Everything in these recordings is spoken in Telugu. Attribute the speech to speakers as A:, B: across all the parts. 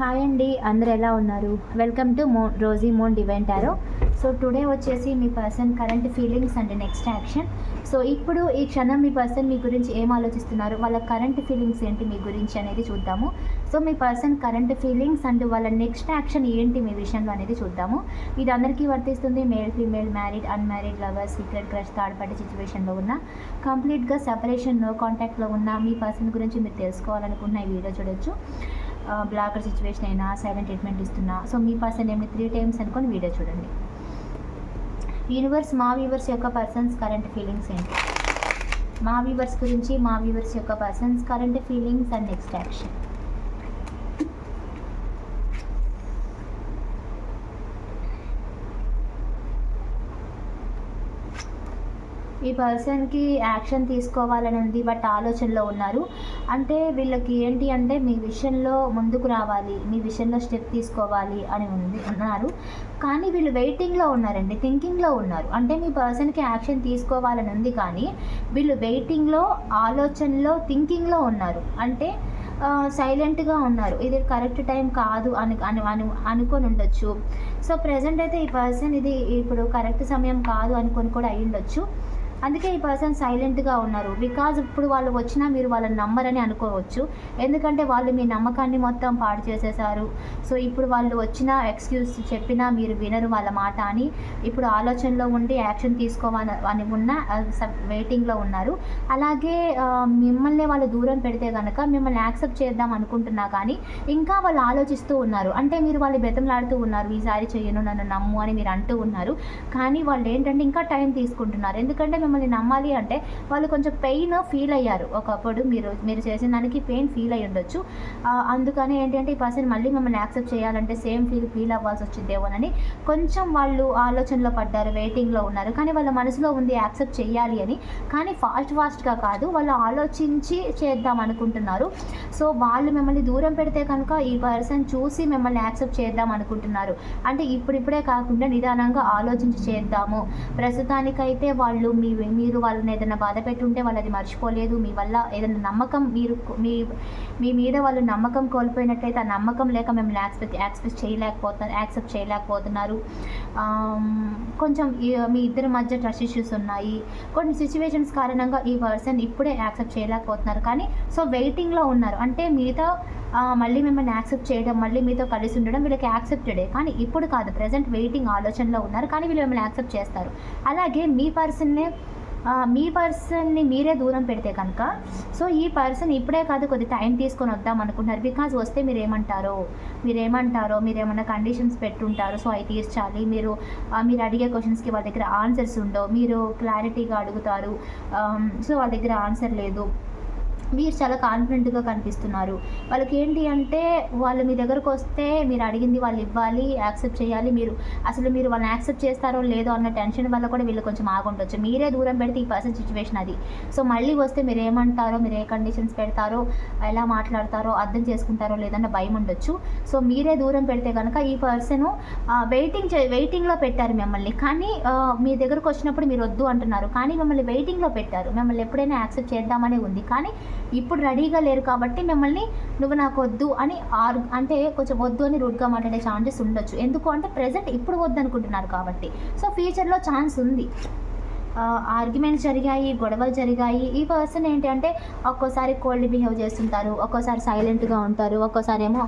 A: హాయ్ అండి అందరు ఎలా ఉన్నారు? వెల్కమ్ టు మో rosy moon divine tarot so today వచ్చేసి మీ person current feelings and next action so ఇప్పుడు ఈ క్షణం మీ పర్సన్ మీ గురించి ఏం ఆలోచిస్తున్నారు? వాళ్ళ కరెంట్ ఫీలింగ్స్ ఏంటి మీ గురించి అనేది చూద్దాము. సో మీ పర్సన్ కరెంట్ ఫీలింగ్స్ అండ్ వాళ్ళ నెక్స్ట్ యాక్షన్ ఏంటి మీ విషయంలో అనేది చూద్దాము. ఇది అందరికీ వర్తిస్తుంది. Male female married unmarried lover secret crush third party సిచ్యువేషన్లో ఉన్న కంప్లీట్గా సెపరేషన్ నో కాంటాక్ట్లో ఉన్న మీ పర్సన్ గురించి మీరు తెలుసుకోవాలనుకున్న ఈ వీడియో చూడొచ్చు. బ్లాకర్ సిచ్యువేషన్ అయినా సైలెంట్ ట్రీట్మెంట్ ఇస్తున్నా. సో మీ పర్సన్ ఏమి త్రీ టైమ్స్ అనుకొని వీడియో చూడండి. యూనివర్స్ మా వ్యూవర్స్ యొక్క పర్సన్స్ కరెంట్ ఫీలింగ్స్ ఏంటి? మా వ్యూవర్స్ గురించి మా వ్యూవర్స్ యొక్క persons current feelings and next action ఈ పర్సన్కి యాక్షన్ తీసుకోవాలని ఉంది బట్ ఆలోచనలో ఉన్నారు. అంటే వీళ్ళకి ఏంటి అంటే మీ విషయంలో ముందుకు రావాలి మీ విషయంలో స్టెప్ తీసుకోవాలి అని ఉంది ఉన్నారు కానీ వీళ్ళు వెయిటింగ్లో ఉన్నారండి థింకింగ్లో ఉన్నారు. అంటే మీ పర్సన్కి యాక్షన్ తీసుకోవాలని ఉంది కానీ వీళ్ళు వెయిటింగ్లో ఆలోచనలో థింకింగ్లో ఉన్నారు. అంటే సైలెంట్గా ఉన్నారు. ఇది కరెక్ట్ టైం కాదు అని అని అను అనుకొని ఉండొచ్చు. సో ప్రజెంట్ అయితే ఈ పర్సన్ ఇది ఇప్పుడు కరెక్ట్ సమయం కాదు అనుకొని కూడా అయ్యి ఉండొచ్చు అందుకే ఈ పర్సన్ సైలెంట్గా ఉన్నారు. బికాజ్ ఇప్పుడు వాళ్ళు వచ్చినా మీరు వాళ్ళని నమ్మరని అనుకోవచ్చు. ఎందుకంటే వాళ్ళు మీ నమ్మకాన్ని మొత్తం పాడు చేసేసారు. సో ఇప్పుడు వాళ్ళు వచ్చిన ఎక్స్క్యూజ్ చెప్పినా మీరు వినరు వాళ్ళ మాట అని. ఇప్పుడు ఆలోచనలో ఉండి యాక్షన్ తీసుకోవాలని అని ఉన్న వెయిటింగ్లో ఉన్నారు. అలాగే మిమ్మల్ని వాళ్ళు దూరం పెడితే కనుక మిమ్మల్ని యాక్సెప్ట్ చేద్దాం అనుకుంటున్నా కానీ ఇంకా వాళ్ళు ఆలోచిస్తూ ఉన్నారు. అంటే మీరు వాళ్ళు బెతంలాడుతూ ఉన్నారు. ఈసారి చేయను నన్ను నమ్ము అని మీరు అంటూ ఉన్నారు. కానీ వాళ్ళు ఏంటంటే ఇంకా టైం తీసుకుంటున్నారు. ఎందుకంటే మిమ్మల్ని నమ్మాలి అంటే వాళ్ళు కొంచెం పెయిన్ ఫీల్ అయ్యారు. ఒకప్పుడు మీరు మీరు చేసిన దానికి పెయిన్ ఫీల్ అయ్యి ఉండొచ్చు. అందుకని ఏంటంటే ఈ పర్సన్ మళ్ళీ మిమ్మల్ని యాక్సెప్ట్ చేయాలంటే సేమ్ ఫీల్ ఫీల్ అవ్వాల్సి వచ్చిందేమోనని కొంచెం వాళ్ళు ఆలోచనలో పడ్డారు వెయిటింగ్లో ఉన్నారు. కానీ వాళ్ళ మనసులో ఉంది యాక్సెప్ట్ చేయాలి అని. కానీ ఫాస్ట్ ఫాస్ట్గా కాదు వాళ్ళు ఆలోచించి చేద్దాం అనుకుంటున్నారు. సో వాళ్ళు మిమ్మల్ని దూరం పెడితే కనుక ఈ పర్సన్ చూసి మిమ్మల్ని యాక్సెప్ట్ చేద్దాం అనుకుంటున్నారు. అంటే ఇప్పుడిప్పుడే కాకుండా నిదానంగా ఆలోచించి చేద్దాము. ప్రస్తుతానికైతే వాళ్ళు మీ మీరు వాళ్ళని ఏదైనా బాధ పెట్టుంటే వాళ్ళు అది మర్చిపోలేదు. మీ వల్ల ఏదైనా నమ్మకం మీరు మీ మీ మీద వాళ్ళు నమ్మకం కోల్పోయినట్లయితే ఆ నమ్మకం లేక మిమ్మల్ని యాక్సెప్ట్ యాక్సెప్ట్ చేయలేకపోతున్నారు యాక్సెప్ట్ చేయలేకపోతున్నారు. కొంచెం మీ ఇద్దరి మధ్య ట్రస్ట్ ఇష్యూస్ ఉన్నాయి. కొన్ని సిచ్యువేషన్స్ కారణంగా ఈ పర్సన్ ఇప్పుడే యాక్సెప్ట్ చేయలేకపోతున్నారు. కానీ సో వెయిటింగ్లో ఉన్నారు. అంటే మీతో మళ్ళీ మిమ్మల్ని యాక్సెప్ట్ చేయడం మళ్ళీ మీతో కలిసి ఉండడం వీళ్ళకి యాక్సెప్టెడే. కానీ ఇప్పుడు కాదు. ప్రజెంట్ వెయిటింగ్ ఆలోచనలో ఉన్నారు. కానీ వీళ్ళు మిమ్మల్ని యాక్సెప్ట్ చేస్తారు. అలాగే మీ పర్సన్నే మీ పర్సన్ని మీరే దూరం పెడితే కనుక సో ఈ పర్సన్ ఇప్పుడే కాదు కొద్ది టైం తీసుకొని వద్దాం అనుకుంటున్నారు. బికాజ్ వస్తే మీరు ఏమంటారో మీరు ఏమంటారో మీరు ఏమైనా కండిషన్స్ పెట్టుంటారు సో అవి తీర్చాలి. మీరు మీరు అడిగే క్వశ్చన్స్కి వాళ్ళ దగ్గర ఆన్సర్స్ ఉండవు. మీరు క్లారిటీగా అడుగుతారు. సో వాళ్ళ దగ్గర ఆన్సర్ లేదు. మీరు చాలా కాన్ఫిడెంట్గా కనిపిస్తున్నారు. వాళ్ళకి ఏంటి అంటే వాళ్ళు మీ దగ్గరకు వస్తే మీరు అడిగింది వాళ్ళు ఇవ్వాలి యాక్సెప్ట్ చేయాలి. మీరు అసలు మీరు వాళ్ళని యాక్సెప్ట్ చేస్తారో లేదో అన్న టెన్షన్ వల్ల కూడా వీళ్ళు కొంచెం ఆగుండొచ్చు. మీరే దూరం పెడితే ఈ పర్సన్ సిచ్యువేషన్ అది. సో మళ్ళీ వస్తే మీరు ఏమంటారో మీరు ఏ కండిషన్స్ పెడతారో ఎలా మాట్లాడతారో అర్థం చేసుకుంటారో లేదన్న భయం ఉండొచ్చు. సో మీరే దూరం పెడితే కనుక ఈ పర్సన్ వెయిటింగ్ వెయిటింగ్లో పెట్టారు మిమ్మల్ని. కానీ మీ దగ్గరకు వచ్చినప్పుడు మీరు వద్దు అంటున్నారు. కానీ మిమ్మల్ని వెయిటింగ్లో పెట్టారు. మిమ్మల్ని ఎప్పుడైనా యాక్సెప్ట్ చేద్దామనే ఉంది. కానీ ఇప్పుడు రెడీగా లేరు కాబట్టి మిమ్మల్ని నువ్వు నాకు వద్దు అని ఆర్ అంటే కొంచెం వద్దు అని రూడ్గా మాట్లాడే ఛాన్సెస్ ఉండొచ్చు. ఎందుకు అంటే ప్రజెంట్ ఇప్పుడు వద్దు అనుకుంటున్నారు కాబట్టి. సో ఫ్యూచర్లో ఛాన్స్ ఉంది. ఆర్గ్యుమెంట్స్ జరిగాయి గొడవలు జరిగాయి. ఈ పర్సన్ ఏంటి అంటే ఒక్కోసారి కోల్డ్ బిహేవ్ చేస్తుంటారు ఒక్కోసారి సైలెంట్గా ఉంటారు ఒక్కోసారి ఏమో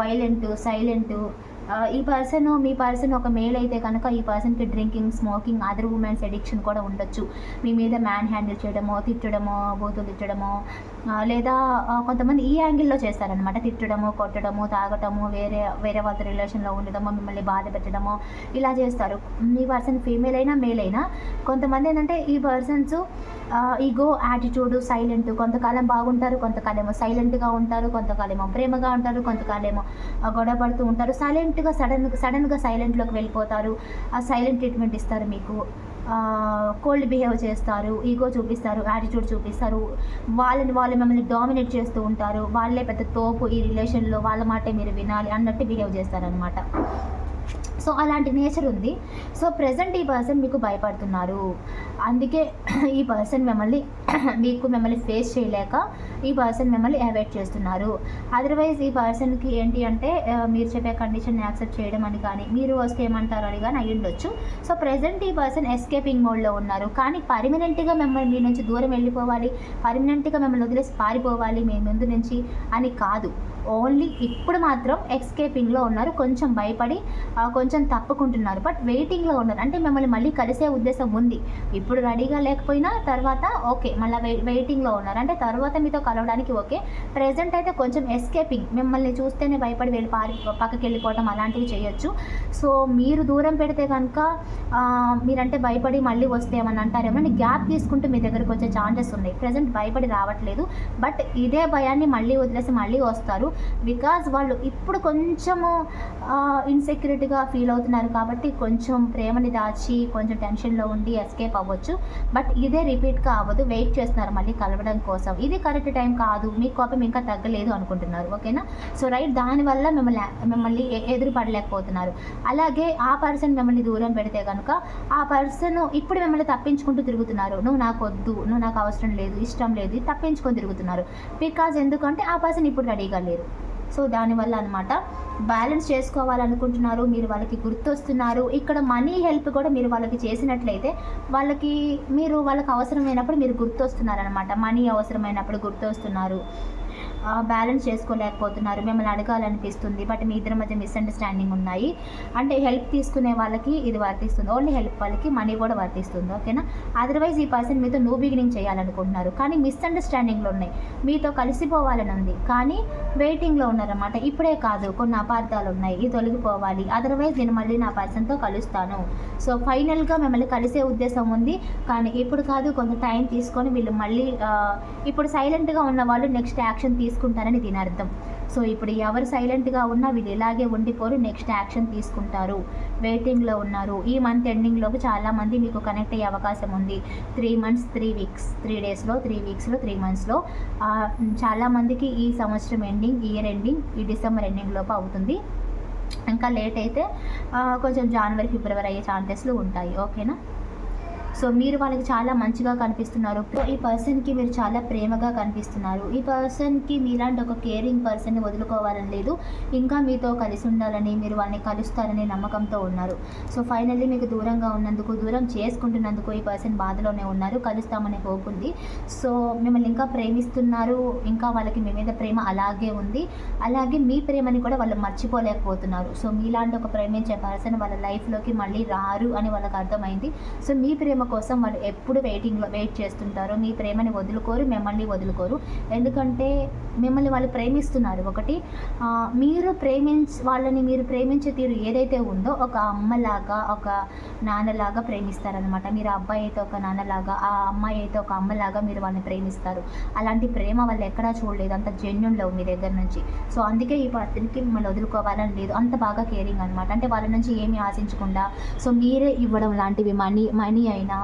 A: వైలెంట్ సైలెంట్ ఈ పర్సన్ మీ పర్సన్ ఒక మేల్ అయితే కనుక ఈ పర్సన్కి drinking smoking other womens addiction కూడా ఉండొచ్చు. మీ మీద మ్యాన్ హ్యాండిల్ చేయడమో తిట్టడమో బూతులు తిట్టడమో లేదా కొంతమంది ఈ యాంగిల్లో చేస్తారనమాట తిట్టడము కొట్టడము తాగటము వేరే వేరే వాళ్ళతో రిలేషన్లో ఉండడము మిమ్మల్ని బాధ పెట్టడమో ఇలా చేస్తారు. ఈ పర్సన్ ఫీమేల్ అయినా మేల్ అయినా కొంతమంది ఏంటంటే ఈ పర్సన్స్ ఈగో యాటిట్యూడ్ సైలెంట్ కొంతకాలం బాగుంటారు కొంతకాలం ఏమో సైలెంట్గా ఉంటారు కొంతకాలం ఏమో ప్రేమగా ఉంటారు కొంతకాలం ఏమో గొడవ పడుతూ ఉంటారు. సైలెంట్గా సడన్ సడన్గా సైలెంట్లోకి వెళ్ళిపోతారు. ఆ సైలెంట్ ట్రీట్మెంట్ ఇస్తారు మీకు. కోల్డ్ బిహేవ్ చేస్తారు ఈగో చూపిస్తారు యాటిట్యూడ్ చూపిస్తారు. వాళ్ళని వాళ్ళు మిమ్మల్ని డామినేట్ చేస్తూ ఉంటారు. వాళ్ళే పెద్ద తోపు ఈ రిలేషన్లో వాళ్ళ మాటే మీరు వినాలి అన్నట్టు బిహేవ్ చేస్తారనమాట సో అలాంటి నేచర్ ఉంది. సో ప్రజెంట్ ఈ పర్సన్ మీకు భయపడుతున్నారు. అందుకే ఈ పర్సన్ మిమ్మల్ని మీకు మిమ్మల్ని ఫేస్ చేయలేక ఈ పర్సన్ మిమ్మల్ని అవాయిడ్ చేస్తున్నారు. అదర్వైజ్ ఈ పర్సన్కి ఏంటి అంటే మీరు చెప్పే కండిషన్ యాక్సెప్ట్ చేయడం అని కానీ మీరు వస్తే ఏమంటారు అని కానీ అయ్యి ఉండొచ్చు. సో ప్రజెంట్ ఈ పర్సన్ ఎస్కేపింగ్ మోడ్లో ఉన్నారు. కానీ పర్మనెంట్గా మిమ్మల్ని మీ నుంచి దూరం వెళ్ళిపోవాలి. పర్మనెంట్గా మిమ్మల్ని వదిలేసి పారిపోవాలి మీ ముందు నుంచి అని కాదు. ఓన్లీ ఇప్పుడు మాత్రం ఎస్కేపింగ్లో ఉన్నారు. కొంచెం భయపడి కొంచెం తప్పుకుంటున్నారు. బట్ వెయిటింగ్లో ఉన్నారు. అంటే మిమ్మల్ని మళ్ళీ కలిసే ఉద్దేశం ఉంది. ఇప్పుడు రెడీగా లేకపోయినా తర్వాత ఓకే మళ్ళీ వెయి వెయిటింగ్లో ఉన్నారు. అంటే తర్వాత మీతో కలవడానికి ఓకే. ప్రజెంట్ అయితే కొంచెం ఎస్కేపింగ్. మిమ్మల్ని చూస్తేనే భయపడి వెళ్ళి పారి పక్కకి వెళ్ళిపోవటం అలాంటివి చేయొచ్చు. సో మీరు దూరం పెడితే కనుక మీరంటే భయపడి మళ్ళీ వస్తే ఏమని అంటారేమో అని గ్యాప్ తీసుకుంటే మీ దగ్గరికి వచ్చే ఛాన్సెస్ ఉన్నాయి. ప్రజెంట్ భయపడి రావట్లేదు. బట్ ఇదే భయాన్ని మళ్ళీ వదిలేసి మళ్ళీ వస్తారు. బికాజ్ వాళ్ళు ఇప్పుడు కొంచెము ఇన్సెక్యూరిటీగా ఫీల్ అవుతున్నారు కాబట్టి కొంచెం ప్రేమని దాచి కొంచెం టెన్షన్లో ఉండి ఎస్కేప్ అవ్వచ్చు. బట్ ఇదే రిపీట్గా అవ్వదు. వెయిట్ చేస్తున్నారు మళ్ళీ కలవడం కోసం. ఇది కరెక్ట్ టైం కాదు. మీ కోపం ఇంకా తగ్గలేదు అనుకుంటున్నారు. ఓకేనా? సో రైట్ దానివల్ల మిమ్మల్ని మిమ్మల్ని ఎ- ఎదురు పడలేకపోతున్నారు అలాగే ఆ పర్సన్ మిమ్మల్ని దూరం పెడితే కనుక ఆ పర్సన్ ఇప్పుడు మిమ్మల్ని తప్పించుకుంటూ తిరుగుతున్నారు. నువ్వు నాకు వద్దు నువ్వు నాకు అవసరం లేదు ఇష్టం లేదు తప్పించుకొని తిరుగుతున్నారు. బికాజ్ ఎందుకంటే ఆ పర్సన్ ఇప్పుడు రెడీగా లేరు. సో దానివల్ల అనమాట బ్యాలెన్స్ చేసుకోవాలనుకుంటున్నారు. మీరు వాళ్ళకి గుర్తొస్తున్నారు. ఇక్కడ మనీ హెల్ప్ కూడా మీరు వాళ్ళకి చేసినట్లయితే వాళ్ళకి మీరు వాళ్ళకి అవసరమైనప్పుడు మీరు గుర్తొస్తున్నారు అనమాట మనీ అవసరమైనప్పుడు గుర్తొస్తున్నారు. బ్యాలెన్స్ చేసుకోలేకపోతున్నారు మిమ్మల్ని అడగాలనిపిస్తుంది. బట్ మీ ఇద్దరి మధ్య మిస్అండర్స్టాండింగ్ ఉన్నాయి. అంటే హెల్ప్ తీసుకునే వాళ్ళకి ఇది వర్తిస్తుంది. ఓన్లీ హెల్ప్ వాళ్ళకి మనీ కూడా వర్తిస్తుంది. ఓకేనా? అదర్వైజ్ ఈ పర్సన్ మీతో న్యూ బిగినింగ్ చేయాలనుకుంటున్నారు. కానీ మిస్అండర్స్టాండింగ్లు ఉన్నాయి. మీతో కలిసిపోవాలని ఉంది. కానీ వెయిటింగ్లో ఉన్నారన్నమాట. ఇప్పుడే కాదు. కొన్ని అపార్థాలు ఉన్నాయి. ఇది తొలగిపోవాలి. అదర్వైజ్ నేను మళ్ళీ నా పర్సన్తో కలుస్తాను. సో ఫైనల్గా మిమ్మల్ని కలిసే ఉద్దేశం ఉంది. కానీ ఇప్పుడు కాదు. కొంత టైం తీసుకొని వీళ్ళు మళ్ళీ ఇప్పుడు సైలెంట్గా ఉన్న వాళ్ళు నెక్స్ట్ యాక్షన్ తీసుకుంటారని దీని అర్థం. సో ఇప్పుడు ఎవరు సైలెంట్గా ఉన్నా వీళ్ళు ఇలాగే ఉండిపోరు నెక్స్ట్ యాక్షన్ తీసుకుంటారు. వెయిటింగ్లో ఉన్నారు. ఈ మంత్ ఎండింగ్లోకి చాలామంది మీకు కనెక్ట్ అయ్యే అవకాశం ఉంది. Three months three weeks three డేస్లో త్రీ వీక్స్లో త్రీ మంత్స్లో. చాలామందికి ఈ సంవత్సరం ఎండింగ్ ఇయర్ ఎండింగ్ ఈ డిసెంబర్ ఎండింగ్ లోపు అవుతుంది. ఇంకా లేట్ అయితే కొంచెం జనవరి ఫిబ్రవరి అయ్యే ఛాన్సెస్లు ఉంటాయి. ఓకేనా? సో మీరు వాళ్ళకి చాలా మంచిగా కనిపిస్తున్నారు. ఈ పర్సన్కి మీరు చాలా ప్రేమగా కనిపిస్తున్నారు. ఈ పర్సన్కి మీలాంటి ఒక కేరింగ్ పర్సన్ని వదులుకోవాలని లేదు. ఇంకా మీతో కలిసి ఉండాలని మీరు వాళ్ళని కలుస్తారనే నమ్మకంతో ఉన్నారు. సో ఫైనల్లీ మీకు దూరంగా ఉన్నందుకు దూరం చేసుకుంటున్నందుకు ఈ పర్సన్ బాధలోనే ఉన్నారు. కలుస్తామనే హోప్ ఉంది. సో మిమ్మల్ని ఇంకా ప్రేమిస్తున్నారు. ఇంకా వాళ్ళకి మీ మీద ప్రేమ అలాగే ఉంది. అలాగే మీ ప్రేమని కూడా వాళ్ళు మర్చిపోలేకపోతున్నారు. సో మీలాంటి ఒక ప్రేమించే పర్సన్ వాళ్ళ లైఫ్లోకి మళ్ళీ రారు అని వాళ్ళకి అర్థమైంది. సో మీ ప్రేమ కోసం వాళ్ళు ఎప్పుడు వెయిటింగ్లో వెయిట్ చేస్తుంటారు మీ ప్రేమని వదులుకోరు మిమ్మల్ని వదులుకోరు. ఎందుకంటే మిమ్మల్ని వాళ్ళు ప్రేమిస్తున్నారు. ఒకటి మీరు ప్రేమించ వాళ్ళని మీరు ప్రేమించే తీరు ఏదైతే ఉందో ఒక అమ్మలాగా ఒక నాన్నలాగా ప్రేమిస్తారనమాట మీరు అబ్బాయి అయితే ఒక నాన్నలాగా ఆ అమ్మాయి అయితే ఒక అమ్మలాగా మీరు వాళ్ళని ప్రేమిస్తారు. అలాంటి ప్రేమ వాళ్ళు ఎక్కడా చూడలేదు. అంత జెన్యున్ లవ్ మీ దగ్గర నుంచి. సో అందుకే ఈ పర్సన్కి మిమ్మల్ని వదులుకోవాలని లేదు. అంత బాగా కేరింగ్ అనమాట అంటే వాళ్ళ నుంచి ఏమీ ఆశించకుండా సో మీరే ఇవ్వడం లాంటివి మనీ మనీ అయినా అయినా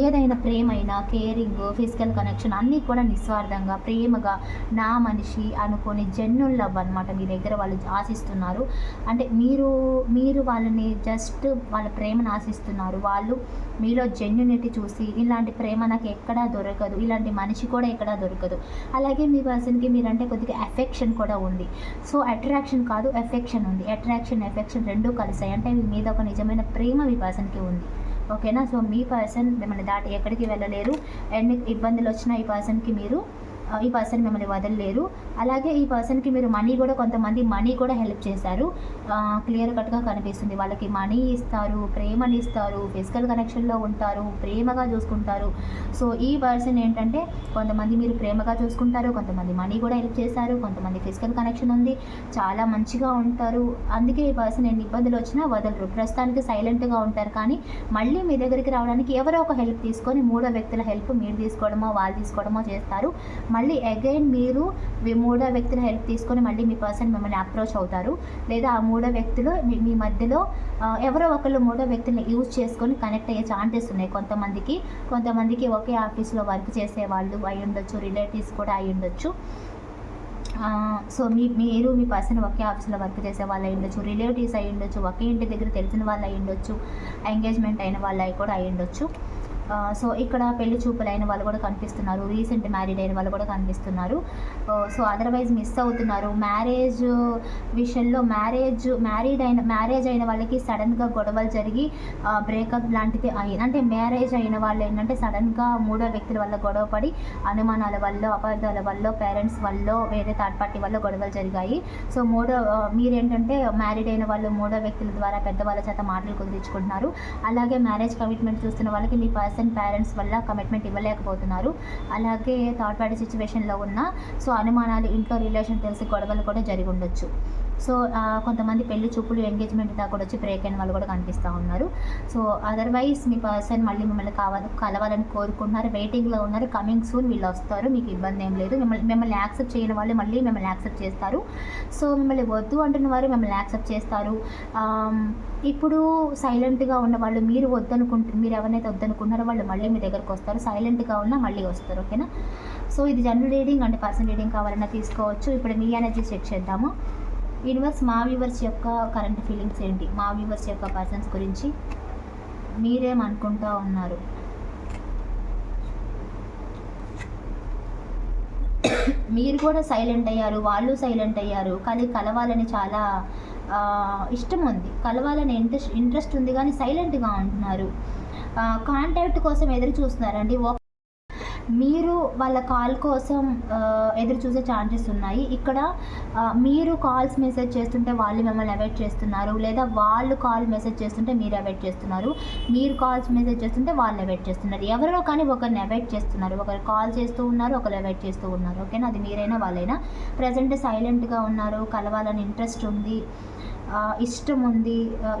A: ఏదైనా ప్రేమ అయినా కేరింగ్ ఫిజికల్ కనెక్షన్ అన్నీ కూడా నిస్వార్థంగా ప్రేమగా నా మనిషి అనుకొని జెన్యున్ లవ్ అనమాట మీ దగ్గర వాళ్ళు ఆశిస్తున్నారు. అంటే మీరు మీరు వాళ్ళని జస్ట్ వాళ్ళ ప్రేమను ఆశిస్తున్నారు. వాళ్ళు మీలో జెన్యునిటీ చూసి ఇలాంటి ప్రేమ నాకు ఎక్కడా దొరకదు. ఇలాంటి మనిషి కూడా ఎక్కడా దొరకదు. అలాగే మీ పర్సన్కి మీరంటే కొద్దిగా ఎఫెక్షన్ కూడా ఉంది. సో అట్రాక్షన్ కాదు ఎఫెక్షన్ ఉంది. అట్రాక్షన్ ఎఫెక్షన్ రెండూ కలిసాయి. అంటే మీ మీద ఒక నిజమైన ప్రేమ మీ పర్సన్కి ఉంది. ఓకేనా? సో మీ పర్సన్ మిమ్మల్ని దాటి ఎక్కడికి వెళ్ళలేరు. ఎన్ని ఇబ్బందులు వచ్చినా ఈ పర్సన్కి మీరు ఈ పర్సన్ మిమ్మల్ని వదలలేరు. అలాగే ఈ పర్సన్కి మీరు మనీ కూడా కొంతమంది మనీ కూడా హెల్ప్ చేశారు. క్లియర్ కట్గా కనిపిస్తుంది. వాళ్ళకి మనీ ఇస్తారు ప్రేమని ఇస్తారు ఫిజికల్ కనెక్షన్లో ఉంటారు ప్రేమగా చూసుకుంటారు. సో ఈ పర్సన్ ఏంటంటే కొంతమంది మీరు ప్రేమగా చూసుకుంటారు కొంతమంది మనీ కూడా హెల్ప్ చేశారు కొంతమంది ఫిజికల్ కనెక్షన్ ఉంది. చాలా మంచిగా ఉంటారు. అందుకే ఈ పర్సన్ ఎన్ని ఇబ్బందులు వచ్చినా వదలరు. ప్రస్తుతానికి సైలెంట్గా ఉంటారు కానీ మళ్ళీ మీ దగ్గరికి రావడానికి ఎవరో ఒక హెల్ప్ తీసుకొని మూడో వ్యక్తుల హెల్ప్ మీరు తీసుకోవడమో వాళ్ళు తీసుకోవడమో చేస్తారు. మళ్ళీ మళ్ళీ అగైన్ మీరు మీ మూడో వ్యక్తుల హెల్ప్ తీసుకొని మళ్ళీ మీ పర్సన్ మిమ్మల్ని అప్రోచ్ అవుతారు. లేదా ఆ మూడో వ్యక్తులు మీ మధ్యలో ఎవరో ఒకళ్ళు మూడో వ్యక్తిని యూజ్ చేసుకొని కనెక్ట్ అయ్యే ఛాన్సెస్ ఉన్నాయి. కొంతమందికి కొంతమందికి ఒకే ఆఫీస్లో వర్క్ చేసే వాళ్ళు అయి ఉండొచ్చు రిలేటివ్స్ కూడా అయి ఉండొచ్చు. సో మీ మీరు మీ పర్సన్ ఒకే ఆఫీస్లో వర్క్ చేసే వాళ్ళు అయి ఉండొచ్చు రిలేటివ్స్ అయి ఉండొచ్చు ఒకే ఇంటి దగ్గర తెలిసిన వాళ్ళు అయి ఉండొచ్చు ఎంగేజ్మెంట్ అయిన వాళ్ళు అయి కూడా అయి ఉండొచ్చు. సో ఇక్కడ పెళ్ళి చూపులైన వాళ్ళు కూడా కనిపిస్తున్నారు. రీసెంట్ మ్యారీడ్ అయిన వాళ్ళు కూడా కనిపిస్తున్నారు. సో అదర్వైజ్ మిస్ అవుతున్నారు. మ్యారేజ్ విషయంలో మ్యారేజ్ మ్యారీడ్ అయిన మ్యారేజ్ అయిన వాళ్ళకి సడన్గా గొడవలు జరిగి బ్రేకప్ లాంటిది అయ్యి అంటే మ్యారేజ్ అయిన వాళ్ళు ఏంటంటే సడన్గా మూడో వ్యక్తుల వల్ల గొడవ పడి అనుమానాల వల్ల అపార్థాల వల్ల పేరెంట్స్ వల్ల వేరే థర్డ్ పార్టీ వల్ల గొడవలు జరిగాయి. సో మూడో మీరేంటంటే మ్యారీడ్ అయిన వాళ్ళు మూడో వ్యక్తుల ద్వారా పెద్దవాళ్ళ చేత మాటలు కుదిరించుకుంటున్నారు. అలాగే మ్యారేజ్ కమిట్మెంట్ చూస్తున్న వాళ్ళకి మీ పర్సన్ పేరెంట్స్ వల్ల కమిట్మెంట్ ఇవ్వలేకపోతున్నారు. అలాగే థర్డ్ పార్టీ సిచ్యువేషన్లో ఉన్న సో అనుమానాలు ఇంట్లో రిలేషన్ తెలిసి గొడవలు కూడా జరిగి ఉండొచ్చు. సో కొంతమంది పెళ్ళి చూపులు ఎంగేజ్మెంట్ దాకా కూడా వచ్చి బ్రేక్ అయిన వాళ్ళు కూడా కనిపిస్తూ ఉన్నారు. సో అదర్వైజ్ మీ పర్సన్ మళ్ళీ మిమ్మల్ని కావాలి కలవాలని కోరుకుంటున్నారు. వెయిటింగ్లో ఉన్నారు. కమింగ్ సూన్ వీళ్ళు వస్తారు. మీకు ఇబ్బంది ఏం లేదు. మిమ్మల్ని మిమ్మల్ని యాక్సెప్ట్ చేయని వాళ్ళు మళ్ళీ మిమ్మల్ని యాక్సెప్ట్ చేస్తారు. సో మిమ్మల్ని వద్దు అంటున్న వారు మిమ్మల్ని యాక్సెప్ట్ చేస్తారు. ఇప్పుడు సైలెంట్గా ఉన్న వాళ్ళు మీరు వద్దనుకుంటు మీరు ఎవరైతే వద్దనుకుంటున్నారో వాళ్ళు మళ్ళీ మీ దగ్గరకు వస్తారు. సైలెంట్గా ఉన్నా మళ్ళీ వస్తారు. ఓకేనా? సో ఇది జనరల్ రీడింగ్ అంటే పర్సన్ రీడింగ్ కావాలన్నా తీసుకోవచ్చు. ఇప్పుడు మీ ఎనర్జీ చెక్ చేద్దాము. యూనివర్స్ మా వ్యూవర్స్ యొక్క కరెంట్ ఫీలింగ్స్ ఏంటి? మా వ్యూవర్స్ యొక్క పర్సన్స్ గురించి మీరేమనుకుంటా ఉన్నారు? మీరు కూడా సైలెంట్ అయ్యారు వాళ్ళు సైలెంట్ అయ్యారు కానీ కలవాలని చాలా ఇష్టం ఉంది. కలవాలని ఇంట్రెస్ట్ ఇంట్రెస్ట్ ఉంది కానీ సైలెంట్గా ఉంటున్నారు. కాంటాక్ట్ కోసం ఎదురు చూస్తున్నారండి. మీరు వాళ్ళ కాల్ కోసం ఎదురు చూసే ఛాన్సెస్ ఉన్నాయి. ఇక్కడ మీరు కాల్స్ మెసేజ్ చేస్తుంటే వాళ్ళు మిమ్మల్ని అవాయిడ్ చేస్తున్నారు లేదా వాళ్ళు కాల్ మెసేజ్ చేస్తుంటే మీరు అవాయిడ్ చేస్తున్నారు. మీరు కాల్స్ మెసేజ్ చేస్తుంటే వాళ్ళు అవాయిడ్ చేస్తున్నారు. ఎవరో కానీ ఒకరిని అవాయిడ్ చేస్తున్నారు. ఒకరు కాల్ చేస్తూ ఉన్నారు ఒకరు అవాయిడ్ చేస్తూ ఉన్నారు. ఓకేనా? అది మీరైనా వాళ్ళైనా. ప్రజెంట్ సైలెంట్గా ఉన్నారు కలవాలని ఇంట్రెస్ట్ ఉంది. ఇష్టం ఉంది.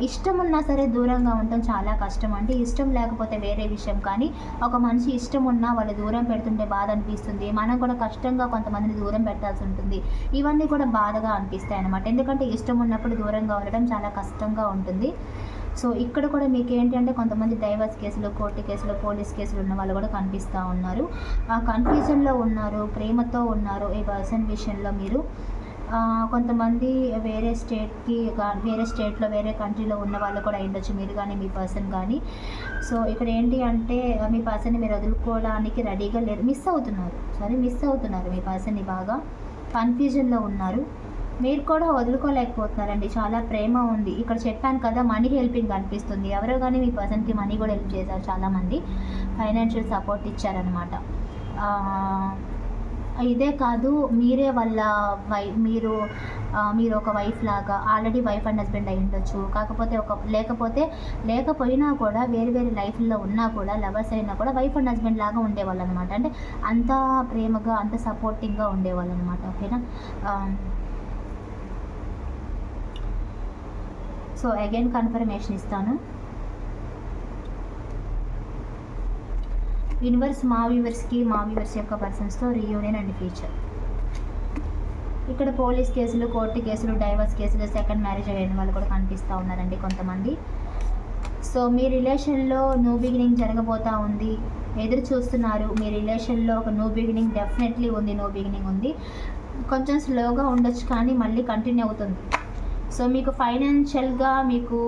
A: ఇష్టం ఉన్నా సరే దూరంగా ఉండటం చాలా కష్టం. అంటే ఇష్టం లేకపోతే వేరే విషయం. కానీ ఒక మనిషి ఇష్టం ఉన్నా వాళ్ళు దూరం పెడుతుంటే బాధ అనిపిస్తుంది. మనం కూడా కష్టంగా కొంతమందిని దూరం పెట్టాల్సి ఉంటుంది. ఇవన్నీ కూడా బాధగా అనిపిస్తాయి అనమాట ఎందుకంటే ఇష్టం ఉన్నప్పుడు దూరంగా ఉండడం చాలా కష్టంగా ఉంటుంది. సో ఇక్కడ కూడా మీకు ఏంటంటే కొంతమంది డైవర్స్ కేసులు కోర్టు కేసులు పోలీస్ కేసులు ఉన్న వాళ్ళు కూడా కనిపిస్తూ ఉన్నారు. ఆ కన్ఫ్యూజన్లో ఉన్నారు ప్రేమతో ఉన్నారు ఈ పర్సన్ విషయంలో మీరు. కొంతమంది వేరే స్టేట్కి వేరే స్టేట్లో వేరే కంట్రీలో ఉన్న వాళ్ళు కూడా అయ్యుండొచ్చు మీరు కానీ మీ పర్సన్ కానీ సో ఇక్కడ ఏంటి అంటే మీ పర్సన్ని మీరు వదులుకోవడానికి రెడీగా లేరు మిస్ అవుతున్నారు. సరే మిస్ అవుతున్నారు మీ పర్సన్ని బాగా. కన్ఫ్యూజన్లో ఉన్నారు. మీరు కూడా వదులుకోలేకపోతున్నారండి. చాలా ప్రేమ ఉంది. ఇక్కడ చెప్పాను కదా మనీ హెల్పింగ్ అనిపిస్తుంది. ఎవరో కానీ మీ పర్సన్కి మనీ కూడా హెల్ప్ చేశారు చాలామంది. ఫైనాన్షియల్ సపోర్ట్ ఇచ్చారనమాట ఇదే కాదు మీరే వాళ్ళ వై మీరు మీరు ఒక వైఫ్ లాగా ఆల్రెడీ వైఫ్ అండ్ హస్బెండ్ అయి ఉండొచ్చు. కాకపోతే ఒక లేకపోతే లేకపోయినా కూడా వేరు వేరు లైఫ్లో ఉన్నా కూడా లవర్స్ అయినా కూడా వైఫ్ అండ్ హస్బెండ్ లాగా ఉండేవాళ్ళు అనమాట అంటే అంత ప్రేమగా అంత సపోర్టింగ్గా ఉండేవాళ్ళు అనమాట ఓకేనా? సో అగైన్ కన్ఫర్మేషన్ ఇస్తాను. యూనివర్స్ మా వ్యూవర్స్కి మా వ్యూవర్స్ యొక్క పర్సన్స్తో రీయూనియన్ అండ్ ఫ్యూచర్. ఇక్కడ పోలీస్ కేసులు కోర్టు కేసులు డైవర్స్ కేసులు సెకండ్ మ్యారేజ్ అయిన వాళ్ళు కూడా కనిపిస్తూ ఉన్నారండి కొంతమంది. సో మీ రిలేషన్లో న్యూ బిగినింగ్ జరగబోతూ ఉంది ఎదురు చూస్తున్నారు మీ రిలేషన్లో ఒక న్యూ బిగినింగ్ డెఫినెట్లీ ఉంది న్యూ బిగినింగ్ ఉంది. కొంచెం స్లోగా ఉండొచ్చు కానీ మళ్ళీ కంటిన్యూ అవుతుంది. సో మీకు ఫైనాన్షియల్గా మీకు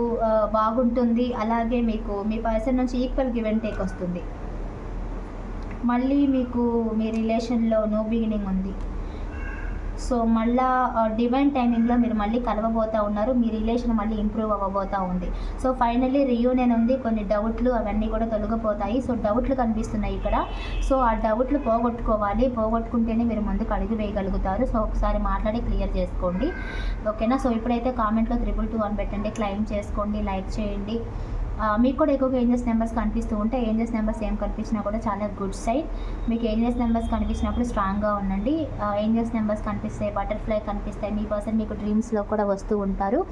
A: బాగుంటుంది అలాగే మీకు మీ పర్సన్ నుంచి ఈక్వల్ గివ్ అండ్ టేక్ వస్తుంది. మళ్ళీ మీకు మీ రిలేషన్లో నో బిగినింగ్ ఉంది. సో మళ్ళా డివైన్ టైమింగ్లో మీరు మళ్ళీ కలవబోతూ ఉన్నారు. మీ రిలేషన్ మళ్ళీ ఇంప్రూవ్ అవ్వబోతూ ఉంది. సో ఫైనల్లీ రియూనియన్ ఉంది. కొన్ని డౌట్లు అవన్నీ కూడా తొలగిపోతాయి. సో డౌట్లు కనిపిస్తున్నాయి ఇక్కడ. సో ఆ డౌట్లు పోగొట్టుకోవాలి. పోగొట్టుకుంటేనే మీరు ముందుకు అడుగు వేయగలుగుతారు. సో ఒకసారి మాట్లాడి క్లియర్ చేసుకోండి. ఓకేనా? సో ఇప్పుడైతే కామెంట్లో త్రిబుల్ టూ అని పెట్టండి. క్లైమ్ చేసుకోండి. లైక్ చేయండి. మీకు కూడా ఎక్కువగా ఏంజెస్ నెంబర్స్ కనిపిస్తూ ఉంటే ఏంజెస్ నెంబర్స్ ఏం కనిపించినా కూడా చాలా గుడ్ సైడ్. మీకు ఏంజెస్ నెంబర్స్ కనిపించినప్పుడు స్ట్రాంగ్గా ఉండండి. ఏంజెస్ నెంబర్స్ కనిపిస్తాయి బటర్ఫ్లై కనిపిస్తాయి మీ పర్సన్ మీకు డ్రీమ్స్లో కూడా వస్తూ ఉంటారు.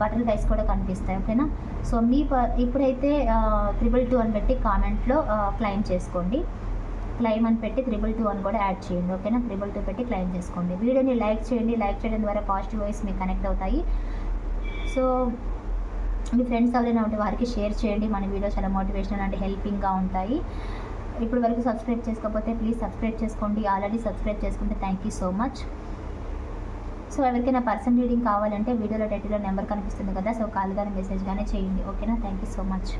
A: బటర్ ఫ్లైస్ కూడా కనిపిస్తాయి ఓకేనా? సో మీ ప ఇప్పుడైతే త్రిబుల్ టూ అని పెట్టి కామెంట్లో క్లైమ్ చేసుకోండి. క్లైమ్ అని పెట్టి త్రిబుల్ టూ అని కూడా యాడ్ చేయండి ఓకేనా? త్రిబుల్ టూ పెట్టి క్లైమ్ చేసుకోండి. వీడియోని లైక్ చేయండి. లైక్ చేయడం ద్వారా పాజిటివ్ వాయిస్ మీకు కనెక్ట్ అవుతాయి. సో మీ ఫ్రెండ్స్ ఎవరైనా ఉంటే వారికి షేర్ చేయండి. మన వీడియో చాలా మోటివేషనల్ అంటే హెల్పింగ్గా ఉంటాయి. ఇప్పుడు వరకు సబ్స్క్రైబ్ చేసుకోకపోతే ప్లీజ్ సబ్స్క్రైబ్ చేసుకోండి. ఆల్రెడీ సబ్స్క్రైబ్ చేసుకుంటే thank you so much so ఎవరికైనా పర్సన్ రీడింగ్ కావాలంటే వీడియోలో టైటిల్లో నెంబర్ కనిపిస్తుంది కదా సో కాల్ కానీ మెసేజ్ కానీ చేయండి. ఓకేనా థ్యాంక్ యూ సో మచ్